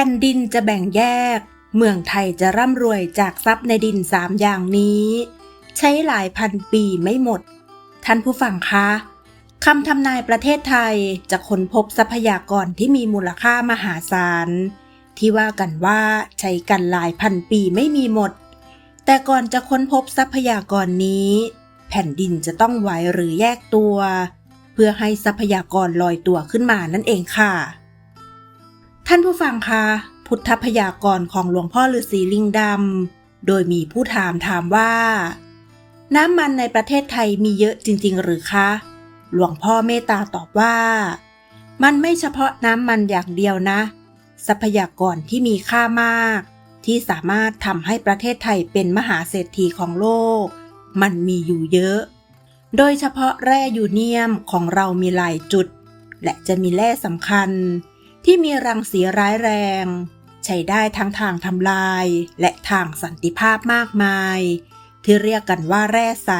ผ่นดินจะแบ่งแยก เมืองไทยจะร่ำรวยจากทรัพย์ในดินสามอย่างนี้ ใช้หลายพันปีไม่หมด ท่านผู้ฟังคะคำทำนายประเทศไทยจะค้นพบทรัพยากรที่มีมูลค่ามหาศาล ที่ว่ากันว่าใช้กันหลายพันปีไม่มีหมด แต่ก่อนจะค้นพบทรัพยากรนี้ แผ่นดินจะต้องไหวหรือแยกตัว เพื่อให้ทรัพยากรลอยตัวขึ้นมานั่นเองค่ะ ท่านผู้ฟังคะพุทธพยากรณ์ของหลวงพ่อฤาษีลิงดำ โดยมีผู้ถามถามว่า น้ำมันในประเทศไทยมีเยอะจริง ๆ หรือคะ หลวงพ่อเมตตาตอบว่า มันไม่เฉพาะน้ำมันอย่างเดียวนะ ทรัพยากรที่มีค่ามาก ที่สามารถทำให้ประเทศไทยเป็นมหาเศรษฐีของโลก มันมีอยู่เยอะ โดยเฉพาะแร่ยูเนียมของเรามีหลายจุด และจะมีแร่สำคัญ ที่มีรังสีร้ายแรง ใช้ได้ทั้งทางทำลาย และทางสันติภาพมากมาย ที่เรียกกันว่าแร่ใส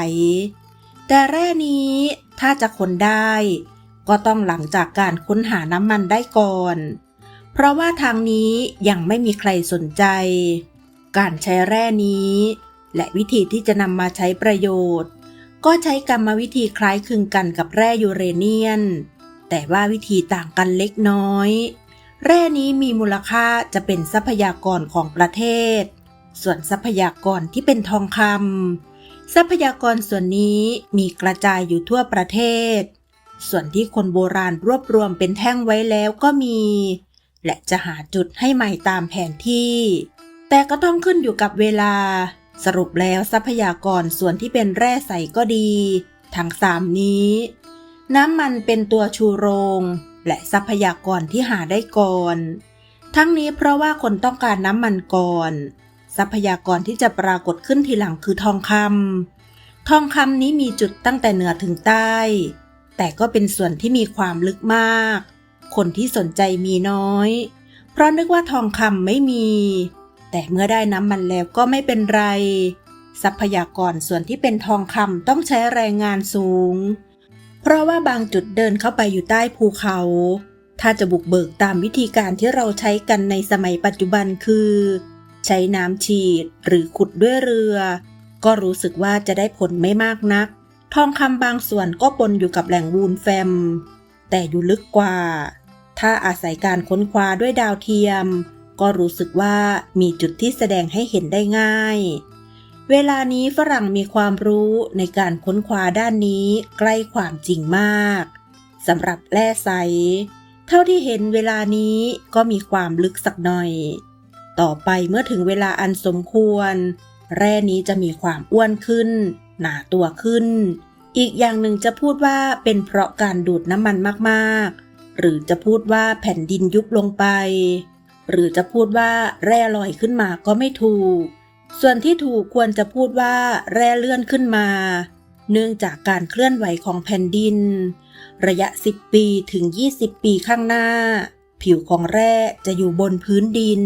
แต่แร่นี้ถ้าจะค้นได้ ก็ต้องหลังจากการค้นหาน้ำมันได้ก่อน เพราะว่าทางนี้ยังไม่มีใครสนใจ การใช้แร่นี้ และวิธีที่จะนำมาใช้ประโยชน์ ก็ใช้กรรมวิธีคล้ายคลึงกันกับแร่ยูเรเนียนแต่ว่าวิธีต่างกันเล็กน้อย แร่นี้มีมูลค่าจะเป็นทรัพยากรของประเทศ ส่วนทรัพยากรที่เป็นทองคำทรัพยากรส่วนนี้มีกระจายอยู่ทั่วประเทศ ส่วนที่คนโบราณรวบรวมเป็นแท่งไว้แล้วก็มี และจะหาจุดให้ใหม่ตามแผนที่ แต่ก็ต้องขึ้นอยู่กับเวลา สรุปแล้วทรัพยากรส่วนที่เป็นแร่ใสก็ดี ทั้งสามนี้ น้ำมันเป็นตัวชูโรง และทรัพยากรที่หาได้ก่อน ทั้งนี้เพราะว่าคนต้องการน้ำมันก่อน ทรัพยากรที่จะปรากฏขึ้นทีหลังคือทองคำทองคำนี้มีจุดตั้งแต่เหนือถึงใต้ แต่ก็เป็นส่วนที่มีความลึกมาก คนที่สนใจมีน้อย เพราะนึกว่าทองคำไม่มี แต่เมื่อได้น้ำมันแล้วก็ไม่เป็นไร ทรัพยากรส่วนที่เป็นทองคำต้องใช้แรงงานสูง ราะว่าบางจุดเดินเข้าไปอยู่ใต้ภูเขา ถ้าจะบุกเบิกตามวิธีการที่เราใช้กันในสมัยปัจจุบันคือ ใช้น้ำฉีดหรือขุดด้วยเรือ ก็รู้สึกว่าจะได้ผลไม่มากนัก ทองคำบางส่วนก็ปนอยู่กับแหล่งวูนแฟม แต่อยู่ลึกกว่า ถ้าอาศัยการค้นคว้าด้วยดาวเทียม ก็รู้สึกว่ามีจุดที่แสดงให้เห็นได้ง่าย เวลานี้ฝรั่งมีความรู้ในการค้นคว้าด้านนี้ใกล้ความจริงมากสำหรับแร่ใสเท่าที่เห็นเวลานี้ก็มีความลึกสักหน่อย ต่อไปเมื่อถึงเวลาอันสมควร แร่นี้จะมีความอ้วนขึ้น หนาตัวขึ้น อีกอย่างหนึ่งจะพูดว่าเป็นเพราะการดูดน้ำมันมากๆ หรือจะพูดว่าแผ่นดินยุบลงไป หรือจะพูดว่าแร่ลอยขึ้นมาก็ไม่ถูก ส่วนที่ถูกควรจะพูดว่าแร่เลื่อนขึ้นมา เนื่องจากการเคลื่อนไหวของแผ่นดิน ระยะ 10 ปีถึง 20 ปีข้างหน้า ผิวของแร่จะอยู่บนพื้นดิน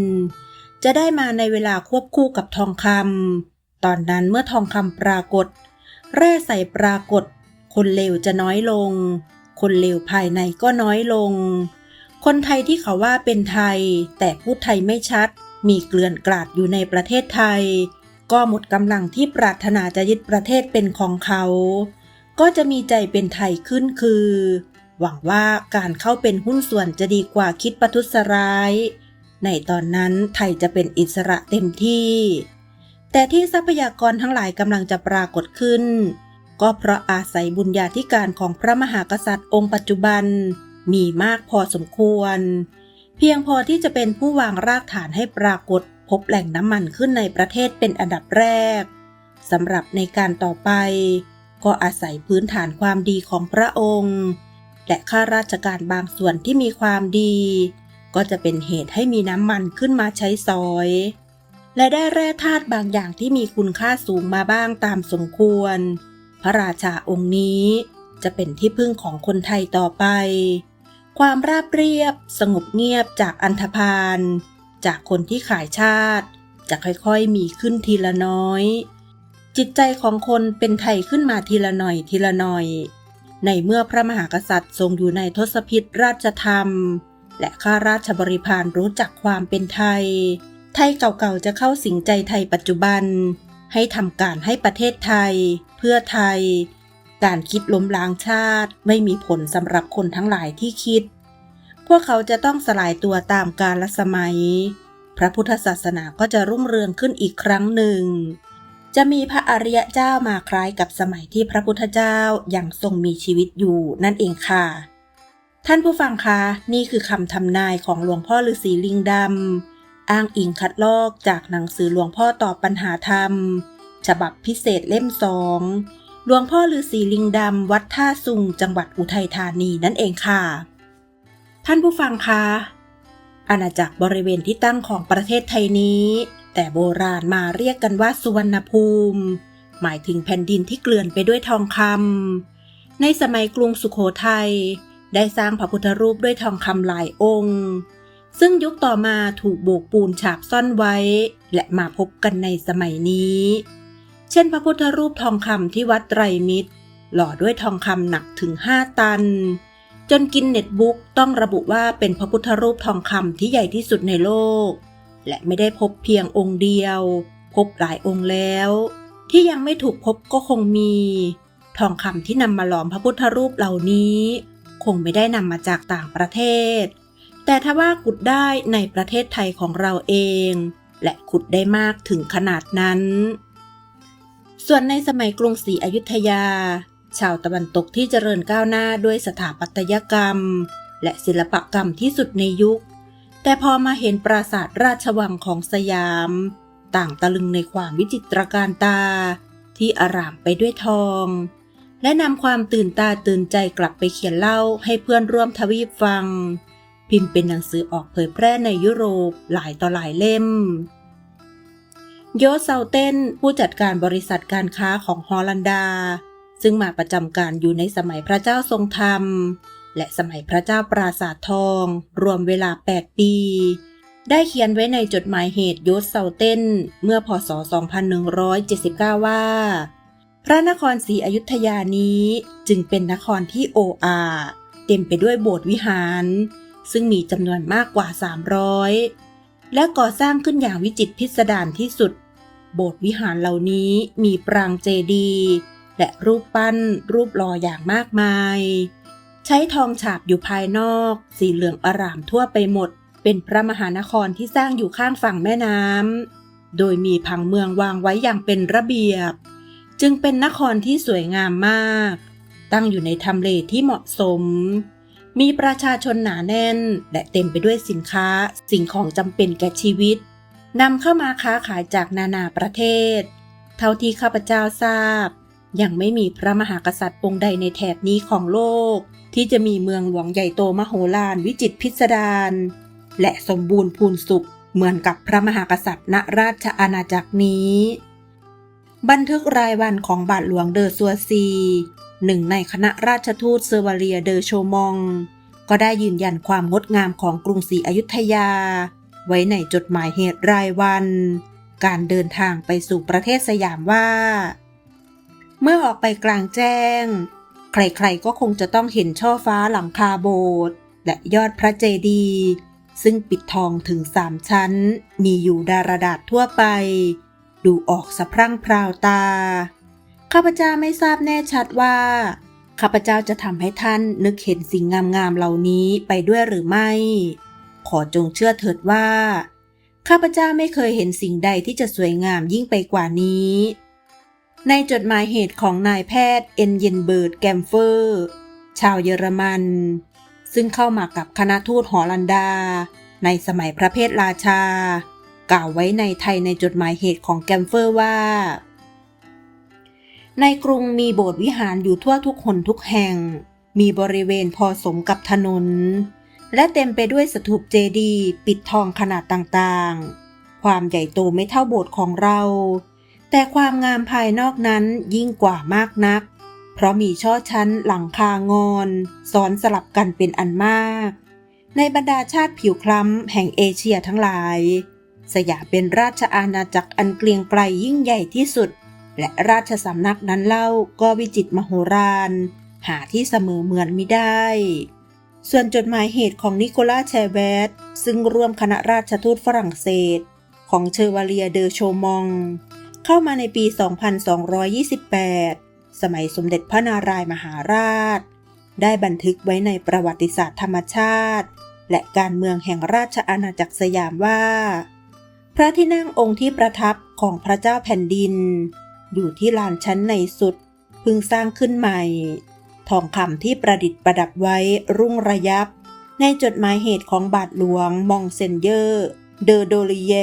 จะได้มาในเวลาควบคู่กับทองคำตอนนั้นเมื่อทองคำปรากฏ แร่ใสปรากฏ คนเลวจะน้อยลง คนเลวภายในก็น้อยลง คนไทยที่เขาว่าเป็นไทยแต่พูดไทยไม่ชัด มีเกลื่อนกลาดอยู่ในประเทศไทย ก็หมดกำลังที่ปรารถนาจะยึดประเทศเป็นของเขา ก็จะมีใจเป็นไทยขึ้นคือ หวังว่าการเข้าเป็นหุ้นส่วนจะดีกว่าคิดประทุษร้าย ในตอนนั้นไทยจะเป็นอิสระเต็มที่ แต่ที่ทรัพยากรทั้งหลายกำลังจะปรากฏขึ้น ก็เพราะอาศัยบุญญาธิการของพระมหากษัตริย์องค์ปัจจุบันมีมากพอสมควร พียงพอที่จะเป็นผู้วางรากฐานให้ปรากฏพบแหล่งน้ำมันขึ้นในประเทศเป็นอันดับแรกสำหรับในการต่อไป ก็อาศัยพื้นฐานความดีของพระองค์ และข้าราชการบางส่วนที่มีความดี ก็จะเป็นเหตุให้มีน้ำมันขึ้นมาใช้สอย และได้แร่ธาตุบางอย่างที่มีคุณค่าสูงมาบ้างตามสมควร พระราชาองค์นี้จะเป็นที่พึ่งของคนไทยต่อไป ความราบเรียบ สงบเงียบจากอันธพาลจากคนที่ขายชาติ จะค่อยๆมีขึ้นทีละน้อย จิตใจของคนเป็นไทยขึ้นมาทีละหน่อยทีละหน่อย ในเมื่อพระมหากษัตริย์ทรงอยู่ในทศพิธราชธรรม และข้าราชบริพารรู้จักความเป็นไทย ไทยเก่าๆจะเข้าสิงใจไทยปัจจุบัน ให้ทำการให้ประเทศไทย เพื่อไทย การคิดล้มล้างชาติ ไม่มีผลสำหรับคนทั้งหลายที่คิด พวกเขาจะต้องสลายตัวตามกาลสมัย พระพุทธศาสนาก็จะรุ่งเรืองขึ้นอีกครั้งหนึ่ง จะมีพระอริยเจ้ามาคล้ายกับสมัยที่พระพุทธเจ้ายังทรงมีชีวิตอยู่นั่นเองค่ะ ท่านผู้ฟังคะนี่คือคำทำนายของหลวงพ่อฤาษีลิงดำอ้างอิงคัดลอกจากหนังสือหลวงพ่อตอบปัญหาธรรม ฉบับพิเศษเล่มสอง หลวงพ่อฤาษีลิงดำวัดท่าสุงจังหวัดอุทัยธานีนั่นเองค่ะ ท่านผู้ฟังคะอาณาจักรบริเวณที่ตั้งของประเทศไทยนี้ แต่โบราณมาเรียกกันว่าสุวรรณภูมิ หมายถึงแผ่นดินที่เกลื่อนไปด้วยทองคำในสมัยกรุงสุโขทัยได้สร้างพระพุทธรูปด้วยทองคำหลายองค์ ซึ่งยุคต่อมาถูกโบกปูนฉาบซ่อนไว้ และมาพบกันในสมัยนี้ เช่น พระพุทธรูปทองคำที่วัดไตรมิตร หล่อด้วยทองคำหนักถึง 5 ตัน จนกินเน็ตบุ๊กต้องระบุว่าเป็นพระพุทธรูปทองคำที่ใหญ่ที่สุดในโลก และไม่ได้พบเพียงองค์เดียว พบหลายองค์แล้ว ที่ยังไม่ถูกพบก็คงมี ทองคำที่นำมาหลอมพระพุทธรูปเหล่านี้ คงไม่ได้นำมาจากต่างประเทศ แต่ถ้าว่าขุดได้ในประเทศไทยของเราเอง และขุดได้มากถึงขนาดนั้น ส่วนในสมัยกรุงศรีอยุธยา ชาวตะวันตกที่เจริญก้าวหน้าด้วยสถาปัตยกรรม และศิลปกรรมที่สุดในยุค แต่พอมาเห็นปราสาทราชวังของสยาม ต่างตะลึงในความวิจิตรการตา ที่อารามไปด้วยทอง และนำความตื่นตาตื่นใจกลับไปเขียนเล่าให้เพื่อนร่วมทวีปฟัง พิมพ์เป็นหนังสือออกเผยแพร่ในยุโรปหลายต่อหลายเล่ม โยเซาเต้นผู้จัดการบริษัทการค้าของฮอลันดา ซึ่งมาประจำการอยู่ในสมัยพระเจ้าทรงธรรม และสมัยพระเจ้าปราสาททอง รวมเวลา 8 ปี ได้เขียนไว้ในจดหมายเหตุยสเซาเต้น เมื่อพศ 2179 ว่า พระนครศรีอยุธยานี้จึงเป็นนครที่โออาเต็มไปด้วยโบสถ์วิหาร ซึ่งมีจำนวนมากกว่า 300และก่อสร้างขึ้นอย่างวิจิตรพิสดารที่สุด โบสถ์วิหารเหล่านี้มีปรางเจดีย์และรูปปั้นรูปหล่ออย่างมากมาย ใช้ทองฉาบอยู่ภายนอก สีเหลืองอร่ามทั่วไปหมด เป็นพระมหานครที่สร้างอยู่ข้างฝั่งแม่น้ำโดยมีผังเมืองวางไว้อย่างเป็นระเบียบ จึงเป็นนครที่สวยงามมาก ตั้งอยู่ในทำเลที่เหมาะสม มีประชาชนหนาแน่น และเต็มไปด้วยสินค้าสิ่งของจำเป็นแก่ชีวิต นำเข้ามาค้าขายจากนานาประเทศ เท่าที่ข้าพเจ้าทราบ ยังไม่มีพระมหากษัตริย์องค์ใดในแถบนี้ของโลก ที่จะมีเมืองหลวงใหญ่โตมโหฬารวิจิตรพิสดารและสมบูรณ์พูนสุขเหมือนกับพระมหากษัตริย์ณราชอาณาจักรนี้ บันทึกรายวันของบาทหลวงเดอซัวซี หนึ่งในคณะราชทูตเซอร์วาเรียเดอโชมอง ก็ได้ยืนยันความงดงามของกรุงศรีอยุธยา ไว้ในจดหมายเหตุรายวัน การเดินทางไปสู่ประเทศสยามว่า เมื่อออกไปกลางแจ้ง ใครๆก็คงจะต้องเห็นช่อฟ้าหลังคาโบสถ์และยอดพระเจดีย์ซึ่งปิดทองถึงสามชั้น มีอยู่ดาราดาษทั่วไป ดูออกสะพรั่งพราวตา ข้าพเจ้าไม่ทราบแน่ชัดว่า ข้าพเจ้าจะทำให้ท่านนึกเห็นสิ่งงามๆเหล่านี้ไปด้วยหรือไม่ ขอจงเชื่อเถิดว่า ข้าพเจ้าไม่เคยเห็นสิ่งใดที่จะสวยงามยิ่งไปกว่านี้ ในจดหมายเหตุของนายแพทย์เอ็นเยนเบิร์ดแกมเฟอร์ ชาวเยอรมัน ซึ่งเข้ามากับคณะทูตฮอลันดา ในสมัยพระเพทราชา กล่าวไว้ในไทยในจดหมายเหตุของแกมเฟอร์ว่า ในกรุงมีโบสถ์วิหารอยู่ทั่วทุกหนทุกแห่ง มีบริเวณพอสมกับถนน และเต็มไปด้วยสถูปเจดีย์ปิดทองขนาดต่างๆ ความใหญ่โตไม่เท่าโบสถ์ของเรา แต่ความงามภายนอกนั้นยิ่งกว่ามากนัก เพราะมีช่อชั้นหลังคางอนซ้อนสลับกันเป็นอันมาก ในบรรดาชาติผิวคล้ำแห่งเอเชียทั้งหลาย สยามเป็นราชอาณาจักรอันเกรียงไกรยิ่งใหญ่ที่สุด และราชสำนักนั้นเล่าก็วิจิตรมโหฬารหาที่เสมอเหมือนมิได้ ส่วนจดหมายเหตุของนิโคลาแชเวตซึ่งร่วมคณะราชทูตฝรั่งเศส ของเชอวาเลียเดอโชมอง เข้ามาในปี 2228 สมัยสมเด็จพระนารายมหาราช ได้บันทึกไว้ในประวัติศาสตร์ธรรมชาติ และการเมืองแห่งราชอาณาจักรสยามว่า พระที่นั่งองค์ที่ประทับของพระเจ้าแผ่นดิน อยู่ที่ลานชั้นในสุดเพิ่งสร้างขึ้นใหม่ ทองคำที่ประดิษฐ์ประดับไว้รุ่งระยับ ในจดหมายเหตุของบาทหลวงมองเซนเยอร์ เดอโดลิเย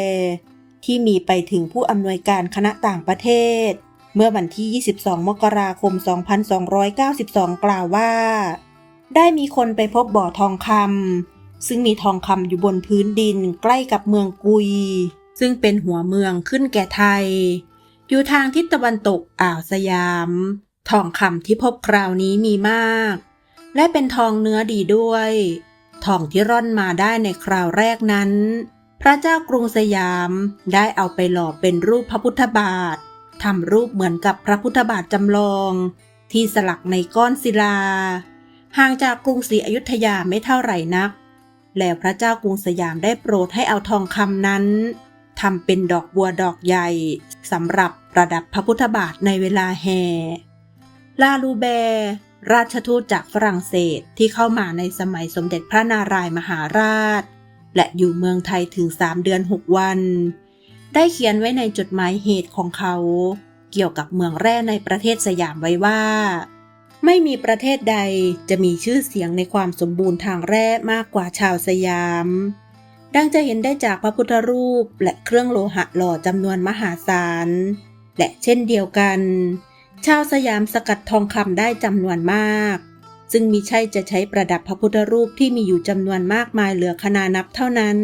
ที่มีไปถึงผู้อำนวยการคณะต่างประเทศ เมื่อวันที่ 22 มกราคม 2292 กล่าวว่า ได้มีคนไปพบบ่อทองคำซึ่งมีทองคำอยู่บนพื้นดินใกล้กับเมืองกุย ซึ่งเป็นหัวเมืองขึ้นแก่ไทย อยู่ทางทิศตะวันตกอ่าวสยาม ทองคำที่พบคราวนี้มีมาก และเป็นทองเนื้อดีด้วย ทองที่ร่อนมาได้ในคราวแรกนั้น พระเจ้ากรุงสยามได้เอาไปหล่อเป็นรูปพระพุทธบาททำรูปเหมือนกับพระพุทธบาทจำลอง ที่สลักในก้อนศิลา ห่างจากกรุงศรีอยุธยาไม่เท่าไหร่นัก แล้วพระเจ้ากรุงสยามได้โปรดให้เอาทองคำนั้นทำเป็นดอกบัวดอกใหญ่สำหรับประดับพระพุทธบาทในเวลาแห่ ลาลูแบร์ราชทูตจากฝรั่งเศสที่เข้ามาในสมัยสมเด็จพระนารายมหาราช และอยู่เมืองไทยถึงสามเดือนหกวัน ได้เขียนไว้ในจดหมายเหตุของเขา เกี่ยวกับเมืองแร่ในประเทศสยามไว้ว่า ไม่มีประเทศใดจะมีชื่อเสียงในความสมบูรณ์ทางแร่มากกว่าชาวสยาม ดังจะเห็นได้จากพระพุทธรูปและเครื่องโลหะหล่อจำนวนมหาศาลและเช่นเดียวกัน ชาวสยามสกัดทองคำได้จำนวนมาก ซึ่งมิใช่จะใช้ประดับพระพุทธรูปที่มีอยู่จำนวนมากมายเหลือขนานับเท่านั้น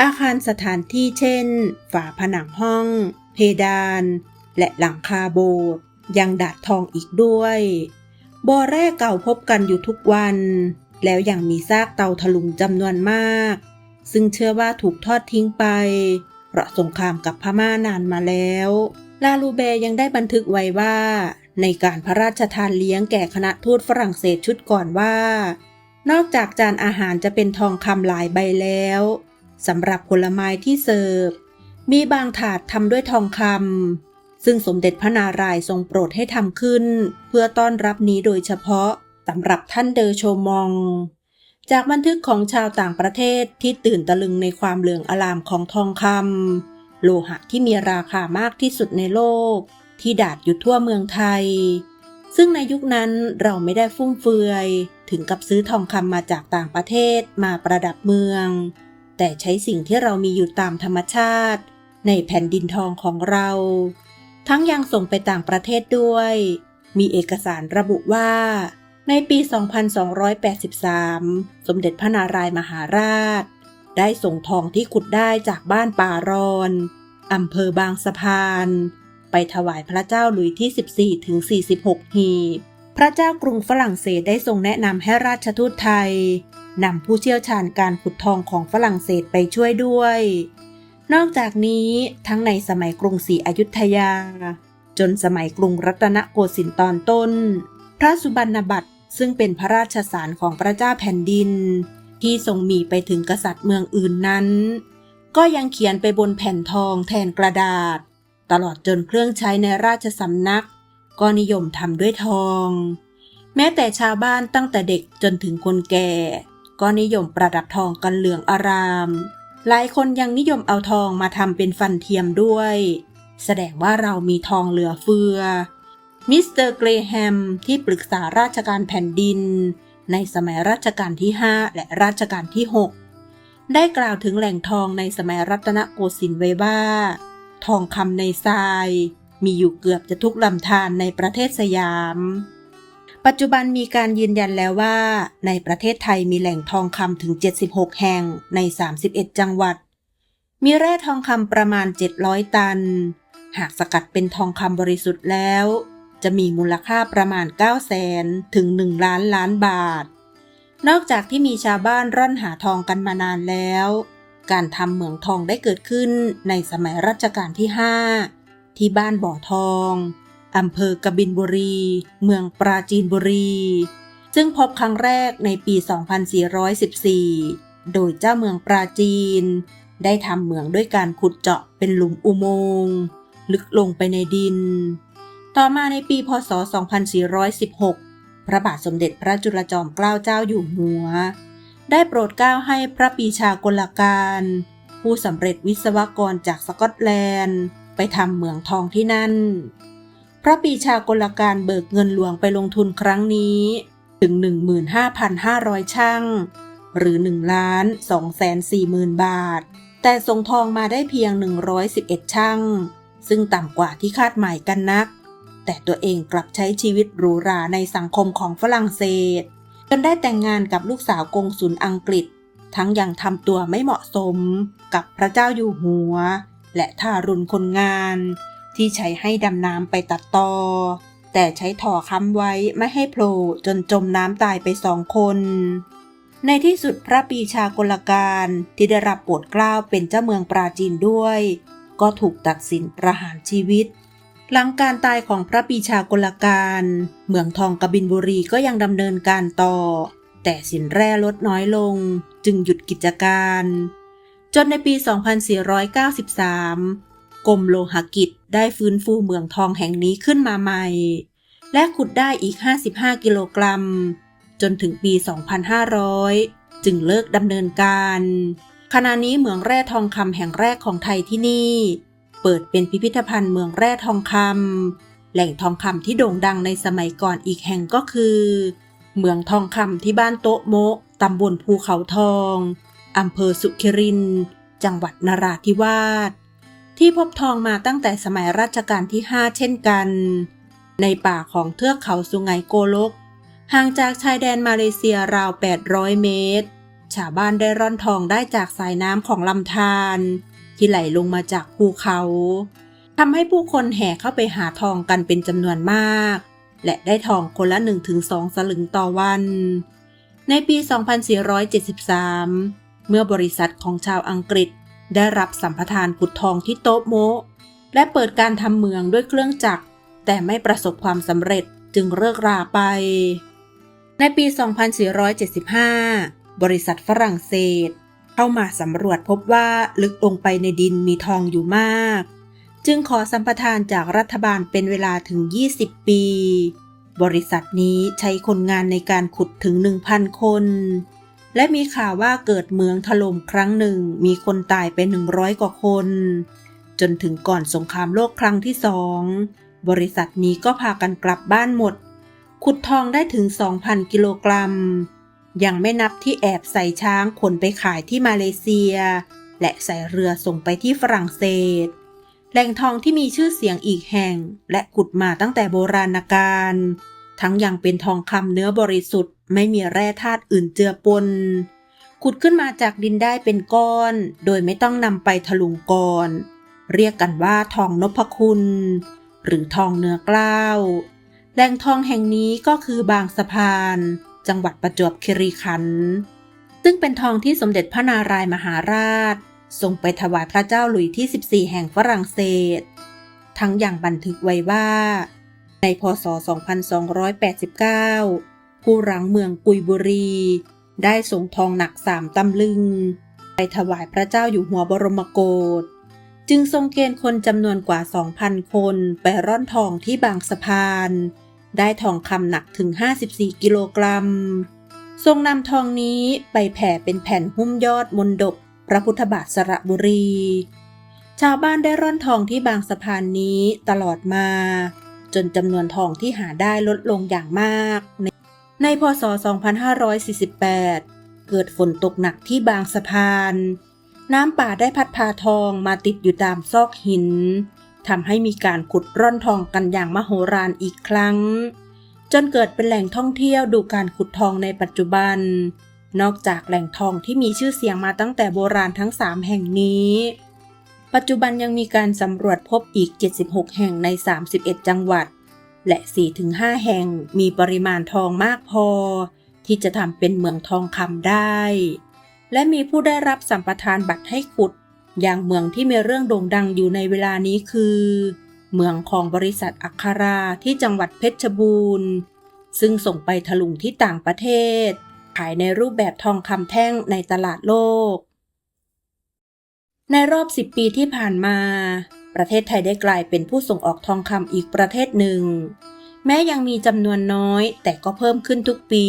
อาคารสถานที่เช่น ฝาผนังห้อง เพดาน และหลังคาโบสถ์ยังดาดทองอีกด้วยบ่อแร่เก่าพบกันอยู่ทุกวัน แล้วยังมีซากเตาถลุงจำนวนมาก ซึ่งเชื่อว่าถูกทอดทิ้งไป เพราะสงครามกับพม่านานมาแล้ว ลาลูเบยังได้บันทึกไว้ว่า ในการพระราชทานเลี้ยงแก่คณะทูตฝรั่งเศสชุดก่อนว่า นอกจากจานอาหารจะเป็นทองคำหลายใบแล้วสำหรับผลไม้ที่เสิร์ฟ มีบางถาดทำด้วยทองคำซึ่งสมเด็จพระนารายณ์ทรงโปรดให้ทำขึ้น เพื่อต้อนรับนี้โดยเฉพาะสำหรับท่านเดอโชมอง จากบันทึกของชาวต่างประเทศที่ตื่นตะลึงในความเหลืองอลามของทองคำ โลหะที่มีราคามากที่สุดในโลก ที่ดาดอยู่ทั่วเมืองไทย ซึ่งในยุคนั้นเราไม่ได้ฟุ่มเฟือย ถึงกับซื้อทองคำมาจากต่างประเทศมาประดับเมือง แต่ใช้สิ่งที่เรามีอยู่ตามธรรมชาติ ในแผ่นดินทองของเรา ทั้งยังส่งไปต่างประเทศด้วย มีเอกสารระบุว่าในปี 2283 สมเด็จพระนารายมหาราช ได้ส่งทองที่ขุดได้จากบ้านป่ารอนอำเภอบางสะพาน ไปถวายพระเจ้าหลุยที่ 14ถึง46 หีบ พระเจ้ากรุงฝรั่งเศสได้ทรงแนะนำให้ราชทูตไทยนำผู้เชี่ยวชาญการขุดทองของฝรั่งเศสไปช่วยด้วย นอกจากนี้ทั้งในสมัยกรุงศรีอยุธยา จนสมัยกรุงรัตนโกสินทร์ตอนต้น พระสุบรรณบัตรซึ่งเป็นพระราชสารของพระเจ้าแผ่นดิน ที่ทรงมีไปถึงกษัตริย์เมืองอื่นนั้น ก็ยังเขียนไปบนแผ่นทองแทนกระดาษ ตลอดจนเครื่องใช้ในราชสำนัก ก็นิยมทำด้วยทอง แม้แต่ชาวบ้านตั้งแต่เด็กจนถึงคนแก่ ก็นิยมประดับทองกันเหลืองอาราม หลายคนยังนิยมเอาทองมาทำเป็นฟันเทียมด้วย แสดงว่าเรามีทองเหลือเฟือมิสเตอร์เกรแฮมที่ปรึกษาราชการแผ่นดิน ในสมัยรัชกาลที่ 5 และรัชกาลที่ 6 ได้กล่าวถึงแหล่งทองในสมัยรัตนโกสินทร์ไว้ว่า ทองคำในทราย มีอยู่เกือบจะทุกลำธารในประเทศสยาม ปัจจุบันมีการยืนยันแล้วว่า ในประเทศไทยมีแหล่งทองคำถึง 76 แห่งใน 31 จังหวัด มีแร่ทองคำประมาณ 700 ตัน หากสกัดเป็นทองคำบริสุทธิ์แล้ว จะมีมูลค่าประมาณ9 0 0แสนถึง 1 ล้านล้านบาท นอกจากที่มีชาวบ้านร่อนหาทองกันมานานแล้ว การทำเหมืองทองได้เกิดขึ้นในสมัยรัชกาลที่ 5 ที่บ้านบ่อทองอำเภอกบินบุรี เมืองปราจีนบุรี ซึ่งพบครั้งแรกในปี 2414 โดยเจ้าเมืองปราจีน ได้ทำเหมืองด้วยการขุดเจาะเป็นหลุมอุโมงค์ลึกลงไปในดิน ต่อมาในปีพศ 2416 พระบาทสมเด็จพระจุลจอมเกล้าเจ้าอยู่หัว ได้โปรดเกล้าให้พระปีชากลการ ผู้สำเร็จวิศวกรจากสกอตแลนด์ ไปทำเหมืองทองที่นั่น พระปีชากลการเบิกเงินหลวงไปลงทุนครั้งนี้ ถึง 15,500 ช่าง หรือ1ล้าน2แสน4หมื่นบาท แต่ส่งทองมาได้เพียง 111 ช่าง ซึ่งต่ำกว่าที่คาดหมายกันนัก แต่ตัวเองกลับใช้ชีวิตหรูหราในสังคมของฝรั่งเศส จนได้แต่งงานกับลูกสาวกงสุลอังกฤษ ทั้งยังทำตัวไม่เหมาะสมกับพระเจ้าอยู่หัว และทารุณคนงาน ที่ใช้ให้ดำน้ำไปตัดตอ แต่ใช้ถ่อค้ำไว้ไม่ให้โผล่จนจมน้ำตายไปสองคน ในที่สุดพระปีชากลการที่ได้รับโปรดเกล้าเป็นเจ้าเมืองปราจีนด้วย ก็ถูกตัดสินประหารชีวิต หลังการตายของพระปีชากลการเมืองทองกบินบุรีก็ยังดำเนินการต่อ แต่สินแร่ลดน้อยลง จึงหยุดกิจการ จนในปี 2493 กรมโลหกิจได้ฟื้นฟูเมืองทองแห่งนี้ขึ้นมาใหม่ และขุดได้อีก 55 กิโลกรัม จนถึงปี 2500 จึงเลิกดำเนินการ ขณะนี้เหมืองแร่ทองคำแห่งแรกของไทยที่นี่ เปิดเป็นพิพิธภัณฑ์เมืองแร่ทองคำแหล่งทองคำที่โด่งดังในสมัยก่อนอีกแห่งก็คือ เมืองทองคำที่บ้านโต๊ะโมะตำบลภูเขาทองอำเภอสุขิริน จังหวัดนราธิวาสที่พบทองมาตั้งแต่สมัยรัชกาลที่ 5 เช่นกัน ในป่าของเทือกเขาสุไหงโกลก ห่างจากชายแดนมาเลเซียราว 800 เมตร ชาวบ้านได้ร่อนทองได้จากสายน้ำของลำธาร ที่ไหลลงมาจากภูเขาทำให้ผู้คนแห่เข้าไปหาทองกันเป็นจำนวนมาก และได้ทองคนละ 1-2 สลึงต่อวัน ในปี 2473 เมื่อบริษัทของชาวอังกฤษได้รับสัมปทานขุดทองที่โต๊ะโมะและเปิดการทำเมืองด้วยเครื่องจักร แต่ไม่ประสบความสำเร็จจึงเลิกราไป ในปี 2475 บริษัทฝรั่งเศส เข้ามาสำรวจพบว่าลึกลงไปในดินมีทองอยู่มาก จึงขอสัมปทานจากรัฐบาลเป็นเวลาถึง 20 ปี บริษัทนี้ใช้คนงานในการขุดถึง 1,000 คน และมีข่าวว่าเกิดเมืองถล่มครั้งหนึ่งมีคนตายไป 100 กว่าคน จนถึงก่อนสงครามโลกครั้งที่สองบริษัทนี้ก็พากันกลับบ้านหมด ขุดทองได้ถึง 2,000 กิโลกรัม ยังไม่นับที่แอบใส่ช้างขนไปขายที่มาเลเซีย และใส่เรือส่งไปที่ฝรั่งเศส แหล่งทองที่มีชื่อเสียงอีกแห่ง และขุดมาตั้งแต่โบราณกาลทั้งยังเป็นทองคำเนื้อบริสุทธิ์ไม่มีแร่ธาตุอื่นเจือปน ขุดขึ้นมาจากดินได้เป็นก้อน โดยไม่ต้องนำไปถลุงก่อน เรียกกันว่าทองนพคุณ หรือทองเนื้อกล้าว แหล่งทองแห่งนี้ก็คือบางสะพาน จังหวัดประจวบคีรีขันธ์ซึ่งเป็นทองที่สมเด็จพระนารายมหาราชส่งไปถวายพระเจ้าหลุยที่ 14 แห่งฝรั่งเศส ทั้งอย่างบันทึกไว้ว่า ในพศ 2289 ผู้รังเมืองกุยบุรี ได้ส่งทองหนักสามตำลึง ไปถวายพระเจ้าอยู่หัวบรมโกศจึงทรงเกณฑ์คนจำนวนกว่า 2,000 คนไปร่อนทองที่บางสะพาน ได้ทองคำหนักถึง 54 กิโลกรัม ทรงนำทองนี้ไปแผ่เป็นแผ่นหุ้มยอดมนดบพระพุทธบาทสระบุรี ชาวบ้านได้ร่อนทองที่บางสะพานนี้ตลอดมา จนจำนวนทองที่หาได้ลดลงอย่างมาก ในในพศ 2548 เกิดฝนตกหนักที่บางสะพาน น้ำป่าได้พัดพาทองมาติดอยู่ตามซอกหิน ทำให้มีการขุดร่อนทองกันอย่างมโหฬารอีกครั้ง จนเกิดเป็นแหล่งท่องเที่ยวดูการขุดทองในปัจจุบัน นอกจากแหล่งทองที่มีชื่อเสียงมาตั้งแต่โบราณทั้ง 3 แห่งนี้ ปัจจุบันยังมีการสำรวจพบอีก 76 แห่งใน 31 จังหวัด และ 4-5 แห่งมีปริมาณทองมากพอ ที่จะทำเป็นเมืองทองคำได้ และมีผู้ได้รับสัมปทานบัตรให้ขุด อย่างเมืองที่มีเรื่องโด่งดังอยู่ในเวลานี้คือ เมืองของบริษัทอัคาราที่จังหวัดเพชรบูรณ์ ซึ่งส่งไปถลุงที่ต่างประเทศ ขายในรูปแบบทองคำแท่งในตลาดโลก ในรอบ 10 ปีที่ผ่านมา ประเทศไทยได้กลายเป็นผู้ส่งออกทองคำอีกประเทศหนึ่ง แม้ยังมีจำนวนน้อยแต่ก็เพิ่มขึ้นทุกปี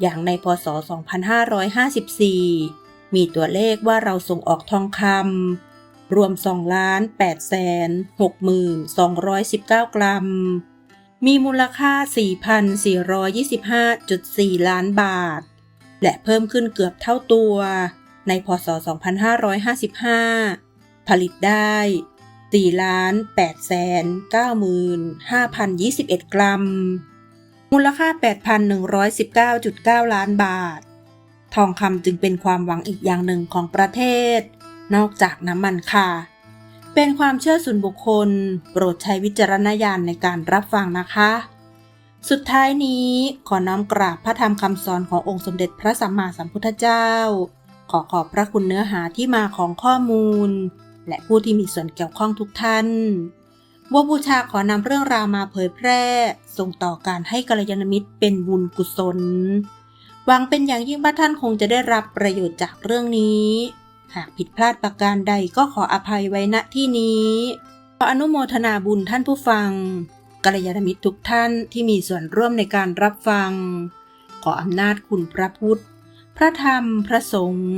อย่างในพศ 2554 มีตัวเลขว่าเราส่งออกทองคำรวม2ล้าน8แสน6219 กรัม มีมูลค่า 4,425.4 ล้านบาท และเพิ่มขึ้นเกือบเท่าตัว ในพศ 2555 ผลิตได้4ล้าน8แสน95,021 กรัม มูลค่า 8,119.9 ล้านบาท ทองคำจึงเป็นความหวังอีกอย่างหนึ่งของประเทศ นอกจากน้ำมันค่ะ เป็นความเชื่อส่วนบุคคล โปรดใช้วิจารณญาณในการรับฟังนะคะ สุดท้ายนี้ขอน้อมกราบพระธรรมคำสอนขององค์สมเด็จพระสัมมาสัมพุทธเจ้า ขอขอบพระคุณเนื้อหาที่มาของข้อมูล และผู้ที่มีส่วนเกี่ยวข้องทุกท่านวัวบูชาขอนำเรื่องราวมาเผยแพร่ ส่งต่อการให้กัลยาณมิตรเป็นบุญกุศล หวังเป็นอย่างยิ่งว่าท่านคงจะได้รับประโยชน์จากเรื่องนี้ หากผิดพลาดประการใดก็ขออภัยไว้ณที่นี้ขออนุโมทนาบุญท่านผู้ฟังกัลยาณมิตรทุกท่านที่มีส่วนร่วมในการรับฟัง ขออำนาจคุณพระพุทธ พระธรรมพระสงฆ์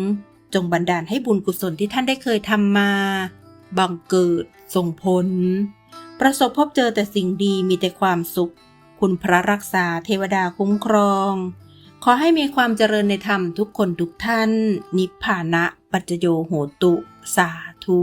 จงบันดาลให้บุญกุศลที่ท่านได้เคยทำมา บังเกิดส่งผล ประสบพบเจอแต่สิ่งดีมีแต่ความสุข คุณพระรักษาเทวดาคุ้มครอง ขอให้มีความเจริญในธรรมทุกคนทุกท่าน นิพพานะปัจจโยโหตุ สาธุ